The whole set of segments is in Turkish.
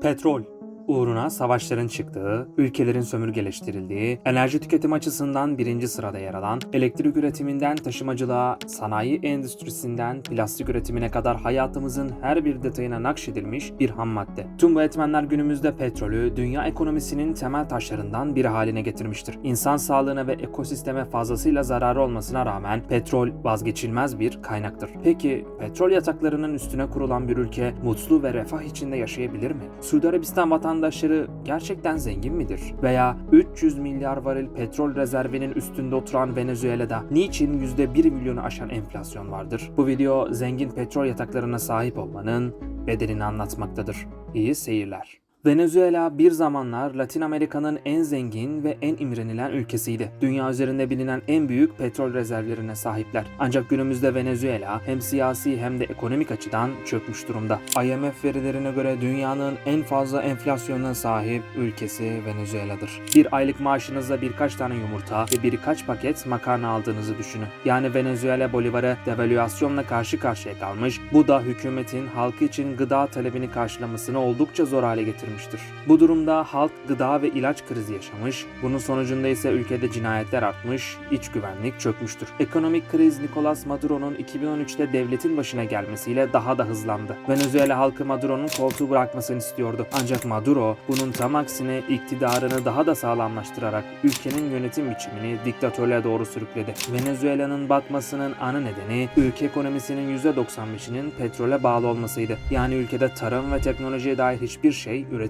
Petrol uğruna savaşların çıktığı, ülkelerin sömürgeleştirildiği, enerji tüketim açısından birinci sırada yer alan, elektrik üretiminden taşımacılığa, sanayi endüstrisinden plastik üretimine kadar hayatımızın her bir detayına nakşedilmiş bir ham madde. Tüm bu etmenler günümüzde petrolü dünya ekonomisinin temel taşlarından biri haline getirmiştir. İnsan sağlığına ve ekosisteme fazlasıyla zararı olmasına rağmen petrol vazgeçilmez bir kaynaktır. Peki petrol yataklarının üstüne kurulan bir ülke mutlu ve refah içinde yaşayabilir mi? Suudi Arabistan vatandaşları gerçekten zengin midir? Veya 300 milyar varil petrol rezervinin üstünde oturan Venezuela'da niçin %1 milyonu aşan enflasyon vardır? Bu video zengin petrol yataklarına sahip olmanın bedelini anlatmaktadır. İyi seyirler. Venezuela bir zamanlar Latin Amerika'nın en zengin ve en imrenilen ülkesiydi. Dünya üzerinde bilinen en büyük petrol rezervlerine sahipler. Ancak günümüzde Venezuela hem siyasi hem de ekonomik açıdan çökmüş durumda. IMF verilerine göre dünyanın en fazla enflasyona sahip ülkesi Venezuela'dır. Bir aylık maaşınızla birkaç tane yumurta ve birkaç paket makarna aldığınızı düşünün. Yani Venezuela bolivarı devalüasyonla karşı karşıya kalmış. Bu da hükümetin halkı için gıda talebini karşılamasını oldukça zor hale getirmiştir. Bu durumda halk gıda ve ilaç krizi yaşamış. Bunun sonucunda ise ülkede cinayetler artmış, iç güvenlik çökmüştür. Ekonomik kriz Nicolas Maduro'nun 2013'te devletin başına gelmesiyle daha da hızlandı. Venezuela halkı Maduro'nun koltuğu bırakmasını istiyordu. Ancak Maduro bunun tam aksine iktidarını daha da sağlamlaştırarak ülkenin yönetim biçimini diktatörlüğe doğru sürükledi. Venezuela'nın batmasının ana nedeni ülke ekonomisinin %95'inin petrole bağlı olmasıydı. Yani ülkede tarım ve teknolojiye dair hiçbir şey üretilmiyordu.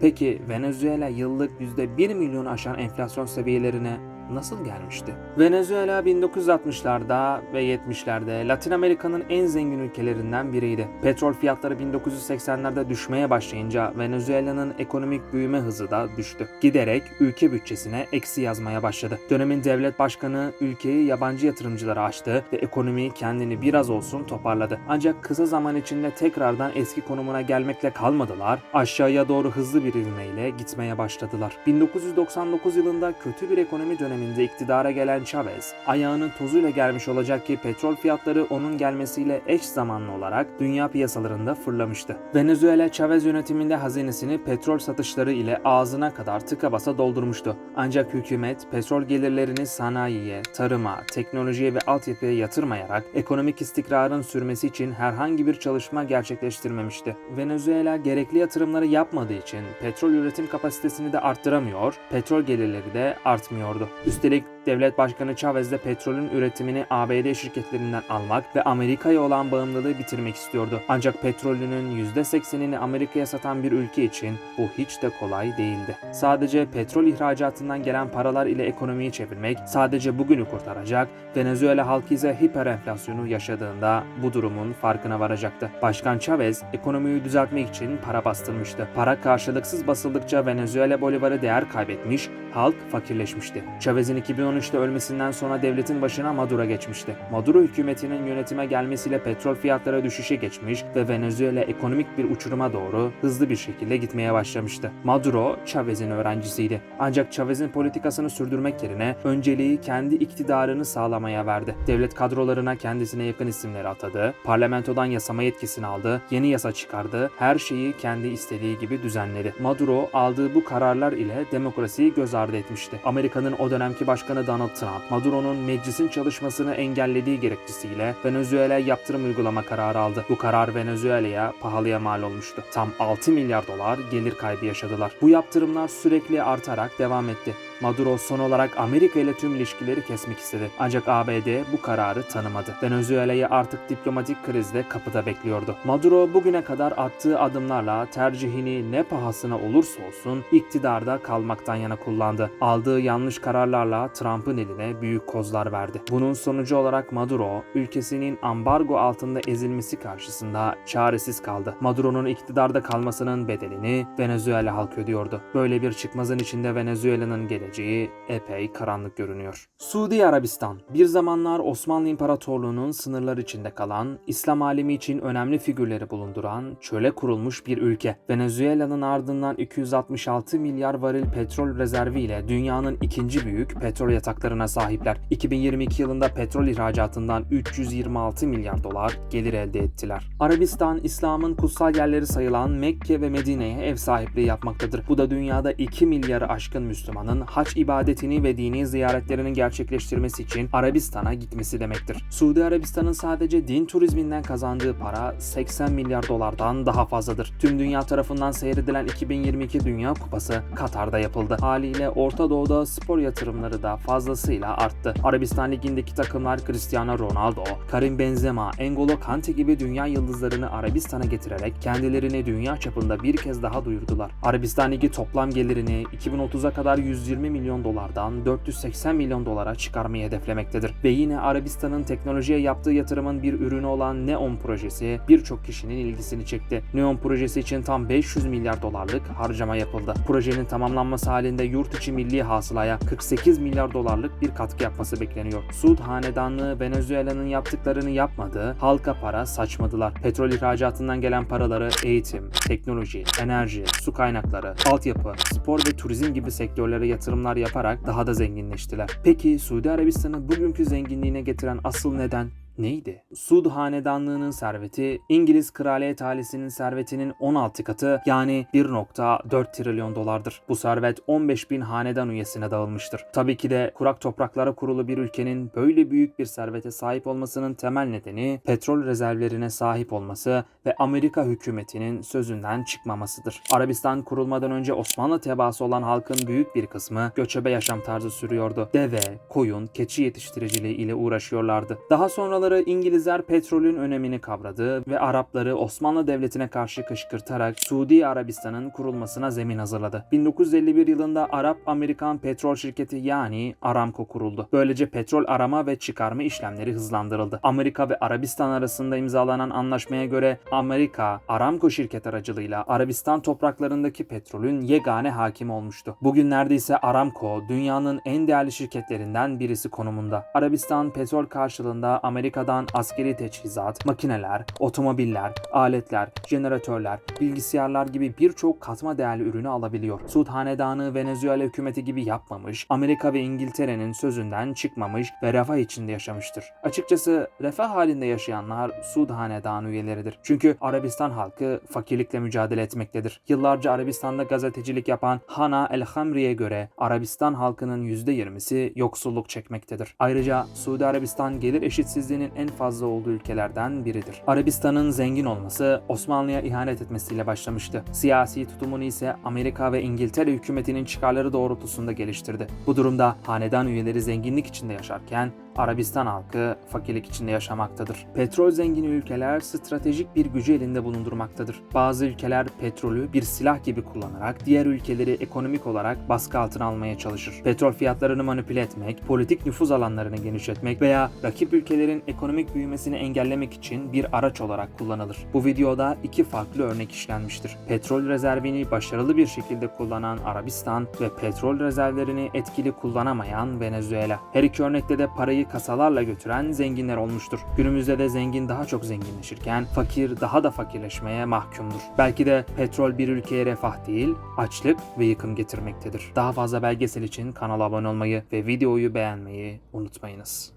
Peki Venezuela yıllık %1 milyon aşan enflasyon seviyelerine nasıl gelmişti? Venezuela 1960'larda ve 70'lerde Latin Amerika'nın en zengin ülkelerinden biriydi. Petrol fiyatları 1980'lerde düşmeye başlayınca Venezuela'nın ekonomik büyüme hızı da düştü. Giderek ülke bütçesine eksi yazmaya başladı. Dönemin devlet başkanı ülkeyi yabancı yatırımcılara açtı ve ekonomi kendini biraz olsun toparladı. Ancak kısa zaman içinde tekrardan eski konumuna gelmekle kalmadılar. Aşağıya doğru hızlı bir ivmeyle gitmeye başladılar. 1999 yılında kötü bir ekonomi döneminde iktidara gelen Chavez, ayağının tozuyla gelmiş olacak ki petrol fiyatları onun gelmesiyle eş zamanlı olarak dünya piyasalarında fırlamıştı. Venezuela Chavez yönetiminde hazinesini petrol satışları ile ağzına kadar tıka basa doldurmuştu. Ancak hükümet petrol gelirlerini sanayiye, tarıma, teknolojiye ve altyapıya yatırmayarak ekonomik istikrarın sürmesi için herhangi bir çalışma gerçekleştirmemişti. Venezuela gerekli yatırımları yapmadığı için petrol üretim kapasitesini de arttıramıyor, petrol gelirleri de artmıyordu. Üstelik devlet başkanı Chavez de petrolün üretimini ABD şirketlerinden almak ve Amerika'ya olan bağımlılığı bitirmek istiyordu. Ancak petrolünün %80'ini Amerika'ya satan bir ülke için bu hiç de kolay değildi. Sadece petrol ihracatından gelen paralar ile ekonomiyi çevirmek sadece bugünü kurtaracak, Venezuela halkı ise hiperenflasyonu yaşadığında bu durumun farkına varacaktı. Başkan Chavez ekonomiyi düzeltmek için para bastırmıştı. Para karşılıksız basıldıkça Venezuela bolivarı değer kaybetmiş, halk fakirleşmişti. Chavez'in 2013'te ölmesinden sonra devletin başına Maduro geçmişti. Maduro hükümetinin yönetime gelmesiyle petrol fiyatları düşüşe geçmiş ve Venezuela ekonomik bir uçuruma doğru hızlı bir şekilde gitmeye başlamıştı. Maduro, Chavez'in öğrencisiydi. Ancak Chavez'in politikasını sürdürmek yerine önceliği kendi iktidarını sağlamaya verdi. Devlet kadrolarına kendisine yakın isimleri atadı, parlamentodan yasama yetkisini aldı, yeni yasa çıkardı, her şeyi kendi istediği gibi düzenledi. Maduro aldığı bu kararlar ile demokrasiyi göz ardı etmişti. Amerika'nın o dönemki başkanı Donald Trump, Maduro'nun meclisin çalışmasını engellediği gerekçesiyle Venezuela'ya yaptırım uygulama kararı aldı. Bu karar Venezuela'ya pahalıya mal olmuştu. Tam 6 milyar dolar gelir kaybı yaşadılar. Bu yaptırımlar sürekli artarak devam etti. Maduro son olarak Amerika ile tüm ilişkileri kesmek istedi. Ancak ABD bu kararı tanımadı. Venezuela'yı artık diplomatik krizde kapıda bekliyordu. Maduro bugüne kadar attığı adımlarla tercihini ne pahasına olursa olsun iktidarda kalmaktan yana kullandı. Aldığı yanlış kararlarla Trump'ın eline büyük kozlar verdi. Bunun sonucu olarak Maduro ülkesinin ambargo altında ezilmesi karşısında çaresiz kaldı. Maduro'nun iktidarda kalmasının bedelini Venezuela halkı ödüyordu. Böyle bir çıkmazın içinde Venezuela'nın geleceği epey karanlık görünüyor. Suudi Arabistan, bir zamanlar Osmanlı İmparatorluğu'nun sınırları içinde kalan, İslam alemi için önemli figürleri bulunduran, çöle kurulmuş bir ülke. Venezuela'nın ardından 266 milyar varil petrol rezervi ile dünyanın ikinci büyük petrol yataklarına sahipler. 2022 yılında petrol ihracatından 326 milyar dolar gelir elde ettiler. Arabistan, İslam'ın kutsal yerleri sayılan Mekke ve Medine'ye ev sahipliği yapmaktadır. Bu da dünyada 2 milyarı aşkın Müslümanın haç ibadetini ve dini ziyaretlerini gerçekleştirmesi için Arabistan'a gitmesi demektir. Suudi Arabistan'ın sadece din turizminden kazandığı para 80 milyar dolardan daha fazladır. Tüm dünya tarafından seyredilen 2022 Dünya Kupası Katar'da yapıldı. Haliyle Orta Doğu'da spor yatırımları da fazlasıyla arttı. Arabistan Ligi'ndeki takımlar Cristiano Ronaldo, Karim Benzema, N'Golo Kante gibi dünya yıldızlarını Arabistan'a getirerek kendilerini dünya çapında bir kez daha duyurdular. Arabistan Ligi toplam gelirini 2030'a kadar 120 milyon dolardan 480 milyon dolara çıkarmayı hedeflemektedir. Ve yine Arabistan'ın teknolojiye yaptığı yatırımın bir ürünü olan Neon projesi birçok kişinin ilgisini çekti. Neon projesi için tam 500 milyar dolarlık harcama yapıldı. Projenin tamamlanması halinde yurt içi milli hasılaya 48 milyar dolarlık bir katkı yapması bekleniyor. Suud Hanedanlığı Venezuela'nın yaptıklarını yapmadı, halka para saçmadılar. Petrol ihracatından gelen paraları eğitim, teknoloji, enerji, su kaynakları, altyapı, spor ve turizm gibi sektörlere yatırımlar yaparak daha da zenginleştiler. Peki Suudi Arabistan'ı bugünkü zenginliğine getiren asıl neden neydi? Suud Hanedanlığı'nın serveti İngiliz kraliyet ailesinin servetinin 16 katı yani 1.4 trilyon dolardır. Bu servet 15 bin hanedan üyesine dağılmıştır. Tabii ki de kurak topraklara kurulu bir ülkenin böyle büyük bir servete sahip olmasının temel nedeni petrol rezervlerine sahip olması ve Amerika hükümetinin sözünden çıkmamasıdır. Arabistan kurulmadan önce Osmanlı tebaası olan halkın büyük bir kısmı göçebe yaşam tarzı sürüyordu. Deve, koyun, keçi yetiştiriciliği ile uğraşıyorlardı. Daha sonraları İngilizler petrolün önemini kavradı ve Arapları Osmanlı Devleti'ne karşı kışkırtarak Suudi Arabistan'ın kurulmasına zemin hazırladı. 1951 yılında Arap-Amerikan Petrol Şirketi yani Aramco kuruldu. Böylece petrol arama ve çıkarma işlemleri hızlandırıldı. Amerika ve Arabistan arasında imzalanan anlaşmaya göre Amerika, Aramco şirket aracılığıyla Arabistan topraklarındaki petrolün yegane hakimi olmuştu. Bugün neredeyse Aramco dünyanın en değerli şirketlerinden birisi konumunda. Arabistan petrol karşılığında Amerika'dan askeri teçhizat, makineler, otomobiller, aletler, jeneratörler, bilgisayarlar gibi birçok katma değerli ürünü alabiliyor. Suud Hanedanı Venezuela hükümeti gibi yapmamış, Amerika ve İngiltere'nin sözünden çıkmamış ve refah içinde yaşamıştır. Açıkçası refah halinde yaşayanlar Suud Hanedanı üyeleridir. Çünkü Arabistan halkı fakirlikle mücadele etmektedir. Yıllarca Arabistan'da gazetecilik yapan Hana El Hamri'ye göre Arabistan halkının %20'si yoksulluk çekmektedir. Ayrıca Suudi Arabistan gelir eşitsizliğinin en fazla olduğu ülkelerden biridir. Arabistan'ın zengin olması Osmanlı'ya ihanet etmesiyle başlamıştı. Siyasi tutumunu ise Amerika ve İngiltere hükümetinin çıkarları doğrultusunda geliştirdi. Bu durumda hanedan üyeleri zenginlik içinde yaşarken Arabistan halkı fakirlik içinde yaşamaktadır. Petrol zengin ülkeler stratejik bir gücü elinde bulundurmaktadır. Bazı ülkeler petrolü bir silah gibi kullanarak diğer ülkeleri ekonomik olarak baskı altına almaya çalışır. Petrol fiyatlarını manipüle etmek, politik nüfuz alanlarını genişletmek veya rakip ülkelerin ekonomik büyümesini engellemek için bir araç olarak kullanılır. Bu videoda iki farklı örnek işlenmiştir. Petrol rezervini başarılı bir şekilde kullanan Arabistan ve petrol rezervlerini etkili kullanamayan Venezuela. Her iki örnekte de parayı kasalarla götüren zenginler olmuştur. Günümüzde de zengin daha çok zenginleşirken fakir daha da fakirleşmeye mahkumdur. Belki de petrol bir ülkeye refah değil, açlık ve yıkım getirmektedir. Daha fazla belgesel için kanala abone olmayı ve videoyu beğenmeyi unutmayınız.